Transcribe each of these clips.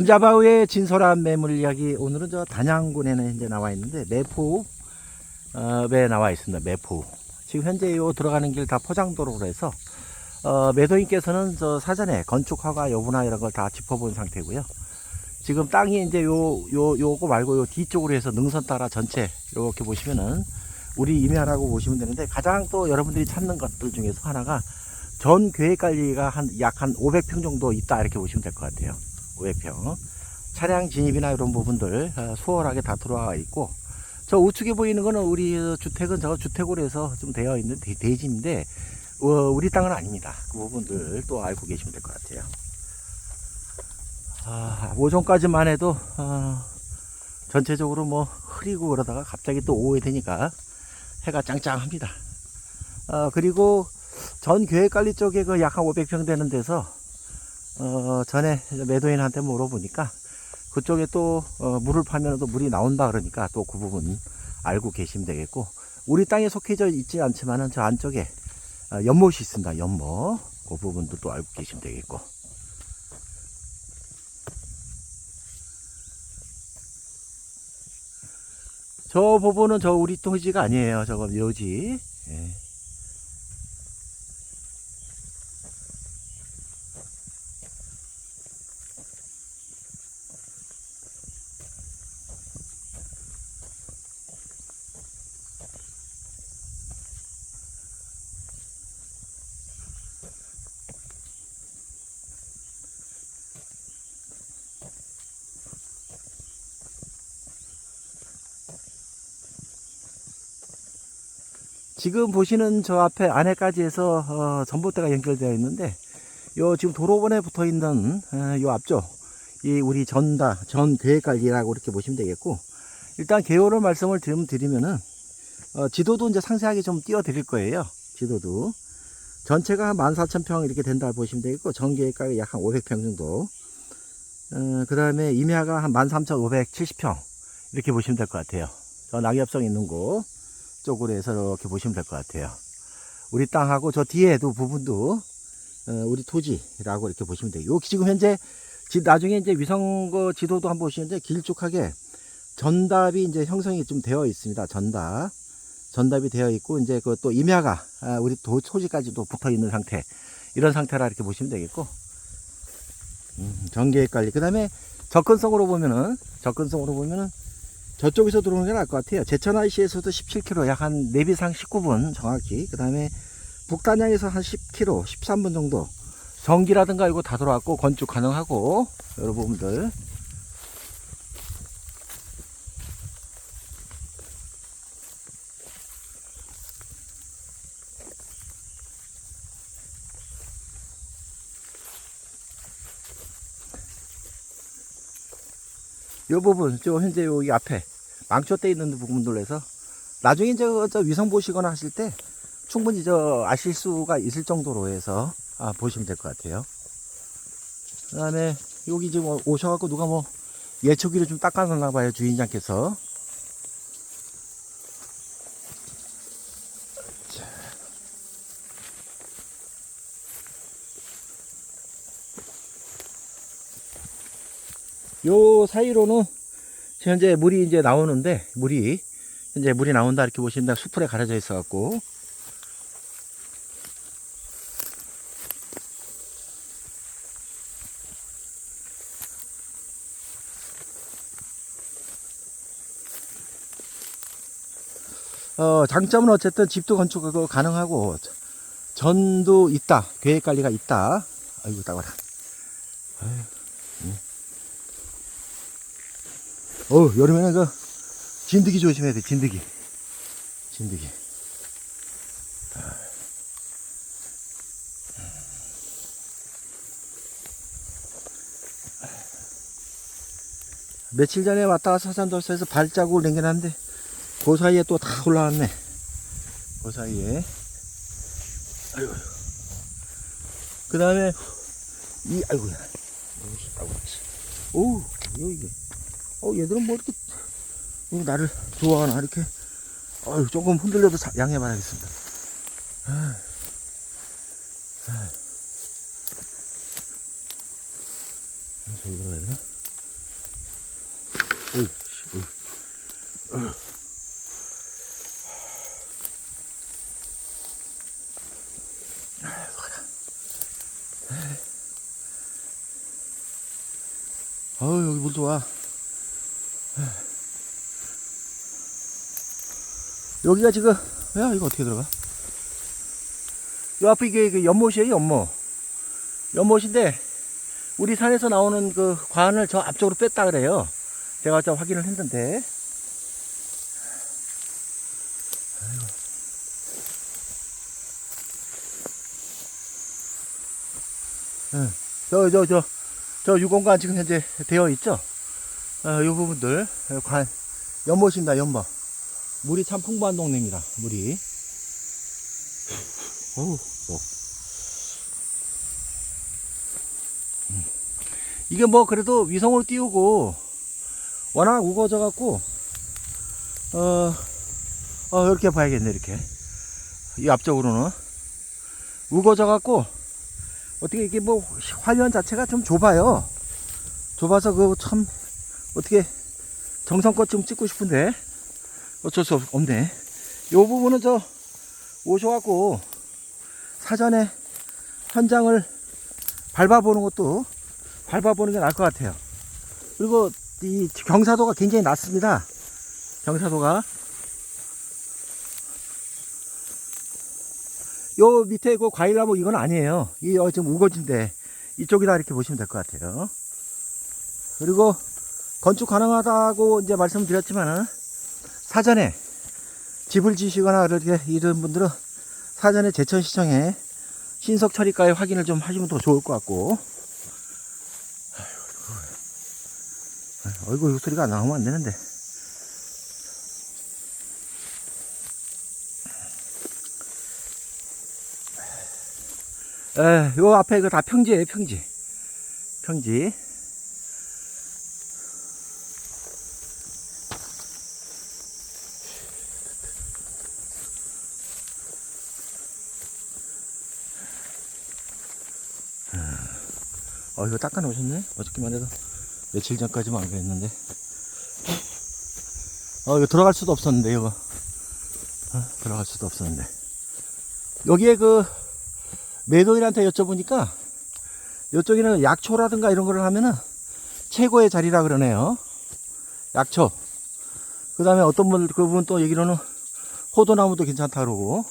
감자바위의 진솔한 매물 이야기 오늘은 저 단양군에는 이제 나와 있는데 매포에 나와 있습니다. 매포. 지금 현재 요 들어가는 길 다 포장도로로 해서 어, 매도인께서는 저 사전에 건축 허가 여부나 이런 걸 다 짚어본 상태고요. 지금 땅이 이제 요, 요, 요 거 말고 요 뒤쪽으로 해서 능선 따라 전체 이렇게 보시면은 우리 임야라고 보시면 되는데 가장 또 여러분들이 찾는 것들 중에서 하나가 전 계획 관리가 한 약한 500평 정도 있다 이렇게 보시면 될 것 같아요. 500평. 차량 진입이나 이런 부분들 어, 수월하게 다 들어와 있고 저 우측에 보이는 거는 우리 주택은 저 주택으로 해서 좀 되어 있는 대, 대지인데 어, 우리 땅은 아닙니다. 그 부분들 또 알고 계시면 될 것 같아요. 아, 오전까지만 해도 어, 전체적으로 뭐 흐리고 그러다가 갑자기 또 오후에 되니까 해가 짱짱합니다. 어, 그리고 전 계획관리 쪽에 그 약 한 500평 되는 데서 어, 전에 매도인한테 물어보니까 그쪽에 또 어, 물을 파면 또 물이 나온다 그러니까 또 그 부분 알고 계시면 되겠고 우리 땅에 속해져 있지 않지만은 저 안쪽에 어, 연못이 있습니다. 연못 그 부분도 또 알고 계시면 되겠고 저 부분은 저 우리 토지가 아니에요. 저거 묘지. 예. 지금 보시는 저 앞에 안에까지 해서 어, 전봇대가 연결되어 있는데 요 지금 도로변에 붙어 있는 어, 요 앞쪽 이 우리 전다 전 계획관리라고 이렇게 보시면 되겠고 일단 개요를 말씀을 좀 드리면은 어, 지도도 이제 상세하게 좀 띄워 드릴 거예요. 지도도. 전체가 한 14,000평 이렇게 된다 보시면 되겠고 전 계획가가 약 한 500평 정도. 어, 그 다음에 임야가 한 13,570평 이렇게 보시면 될 것 같아요. 저 낙엽성 있는 곳 쪽으로 해서 이렇게 보시면 될 것 같아요. 우리 땅하고 저 뒤에도 부분도 어, 우리 토지라고 이렇게 보시면 돼요. 여기 지금 현재 지- 나중에 이제 위성거 지도도 한번 보시는데 길쭉하게 전답이 이제 형성이 좀 되어 있습니다. 전답. 전답이 되어 있고 이제 그 또 임야가 아, 우리 도, 토지까지도 붙어 있는 상태. 이런 상태라 이렇게 보시면 되겠고. 음, 전계획 관리. 그 다음에 접근성으로 보면은 접근성으로 보면은 저쪽에서 들어오는 게 나을 것 같아요. 제천 IC에서도 17km, 약 한 4비상 19분 정확히. 그 다음에 북단양에서 한 10km, 13분 정도. 전기라든가 이거 다 들어왔고, 건축 가능하고, 여러 부분들. 이 부분, 저 현재 여기 앞에 망초대 있는 부분들로 해서 나중에 그저 위성 보시거나 하실 때 충분히 저 아실 수가 있을 정도로 해서 아, 보시면 될 것 같아요. 그 다음에 여기 지금 오셔갖고 누가 뭐 예초기를 좀 닦아놨나 봐요, 주인장께서. 요 사이로는 현재 물이 이제 나오는데 물이 현재 물이 나온다 이렇게 보시면 수풀에 가려져 있어 갖고. 어 장점은 어쨌든 집도 건축하고 가능하고 전도 있다. 계획 관리가 있다. 아이고 따가라 어 여름에는 그 진드기 조심해야 돼 진드기. 진드기. 며칠 전에 왔다가 서산도서에서 발자국을 남겨놨는데 그 사이에 또 다 올라왔네. 그 사이에. 아이고 그 다음에 이 아이고야. 아이고 오 이거 어, 얘들은 뭐 이렇게, 어, 나를 좋아하나, 이렇게. 어휴, 조금 흔들려도. 아, 아. 저기 들어가야 되나? 어우 여기 물 좋아 여기가 지금 야 이거 어떻게 들어가? 요 앞에 이게 그 연못이에요 연못. 연못인데 우리 산에서 나오는 그 관을 저 앞쪽으로 뺐다 그래요. 제가 저 확인을 했는데. 저저 저 저 유공관 지금 현재 되어 있죠? 어, 이 부분들 어, 관. 연못입니다 연못 물이 참 풍부한 동네입니다 물이. 어우 뭐. 음. 이게 뭐 그래도 위성으로 띄우고 워낙 우거져 갖고 어, 어 이렇게 봐야겠네 이렇게. 이 앞쪽으로는. 우거져 갖고 어떻게 이게 뭐 화면 자체가 좀 좁아요. 좁아서 그거 참 어떻게 정성껏 좀 찍고 싶은데 어쩔 수 없, 없네. 요 부분은 저 오셔갖고 사전에 현장을 밟아보는 것도 밟아보는 게 나을 것 같아요. 그리고 이 경사도가 굉장히 낮습니다. 경사도가. 요 밑에 그 과일나무 이건 아니에요. 이 어, 지금 우거진데 이쪽이다 이렇게 보시면 될 것 같아요. 그리고 건축 가능하다고 이제 말씀드렸지만은 사전에 집을 지시거나 그렇게 이런 분들은 사전에 제천시청에 신속 처리가에 확인을 좀 하시면 더 좋을 것 같고. 어이구 이 소리가 안 나오면 안 되는데. 에, 요 앞에 그 다 평지예요 평지. 평지 어, 이거 닦아 놓으셨네? 어저께만 해도 며칠 전까지만 안 그랬는데. 어, 이거 들어갈 수도 없었는데, 이거. 어, 들어갈 수도 없었는데. 여기에 그, 매도인한테 여쭤보니까, 이쪽에는 약초라든가 이런 거를 하면은 최고의 자리라 그러네요. 약초. 그 다음에 어떤 분, 그분 또 얘기로는 호도나무도 괜찮다 그러고.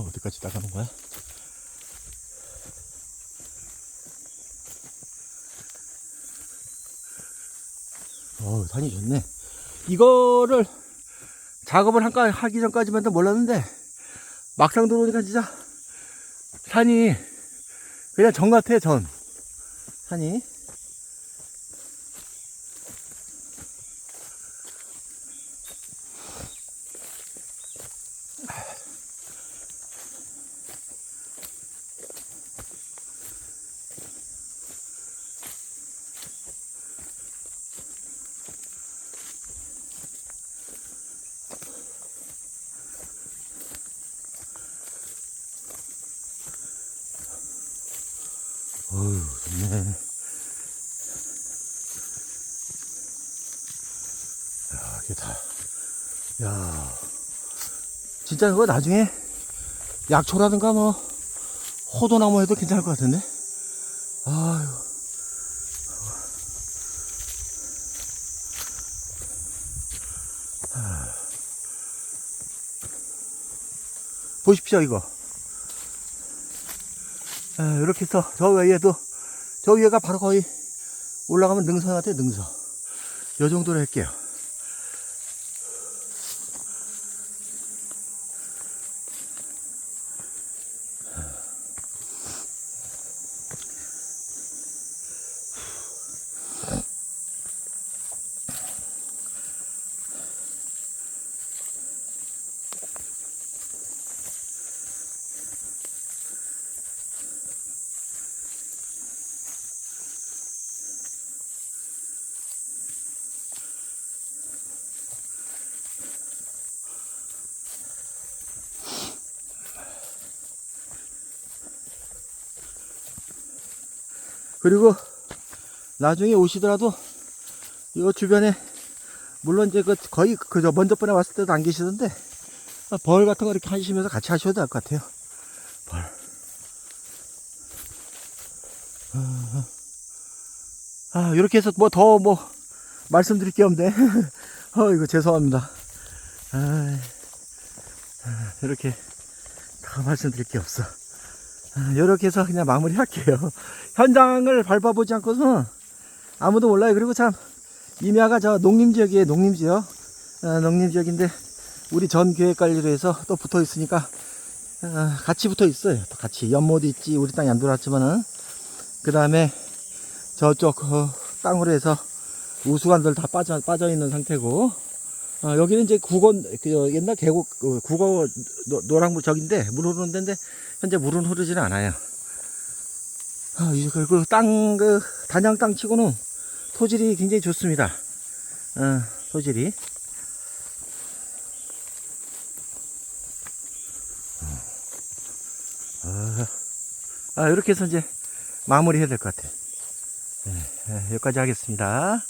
어, 어디까지 나가는 거야? 어, 산이 좋네. 이거를 작업을 한까 하기 전까지만 도 몰랐는데 막상 들어오니까 진짜 산이 그냥 전 같아 전 산이 야. 진짜 그거 나중에 약초라든가 뭐 호도나무 해도 괜찮을 것 같은데? 아유. 보십시오 이거. 에, 이렇게 해서 저 위에도 저 위에가 바로 거의 올라가면 능선 같아요 능선. 요 정도로 할게요 그리고 나중에 오시더라도 이 주변에 물론 이제 그 거의 그저 먼저 번에 왔을 때도 안 계시던데 아, 벌 같은 거 이렇게 하시면서 같이 하셔도 될 것 같아요. 벌. 아, 이렇게 해서 뭐 더뭐 말씀드릴 게 없네. 어, 이거 죄송합니다. 아, 이렇게 다 말씀드릴 게 없어. 아, 이렇게 해서 그냥 마무리 할게요. 현장을 밟아보지 않고서는 아무도 몰라요. 그리고 참, 임야가 저 농림지역이에요. 농림지역. 아, 농림지역인데, 우리 전 계획 관리로 해서 또 붙어 있으니까, 아, 같이 붙어 있어요. 또 같이. 연못도 있지. 우리 땅이 안 들어왔지만은. 그 다음에 저쪽 어, 땅으로 해서 우수관들 다 빠져, 빠져 있는 상태고, 어, 여기는 이제 국원, 그 옛날 계곡, 그 국어 노, 노랑물 저긴데, 물 흐르는 데인데, 현재 물은 흐르지는 않아요. 아, 이제 그 땅, 그, 단양 땅 치고는 토질이 굉장히 좋습니다. 어, 토질이. 아, 아, 이렇게 해서 이제 마무리 해야 될 것 같아. 네, 네, 여기까지 하겠습니다.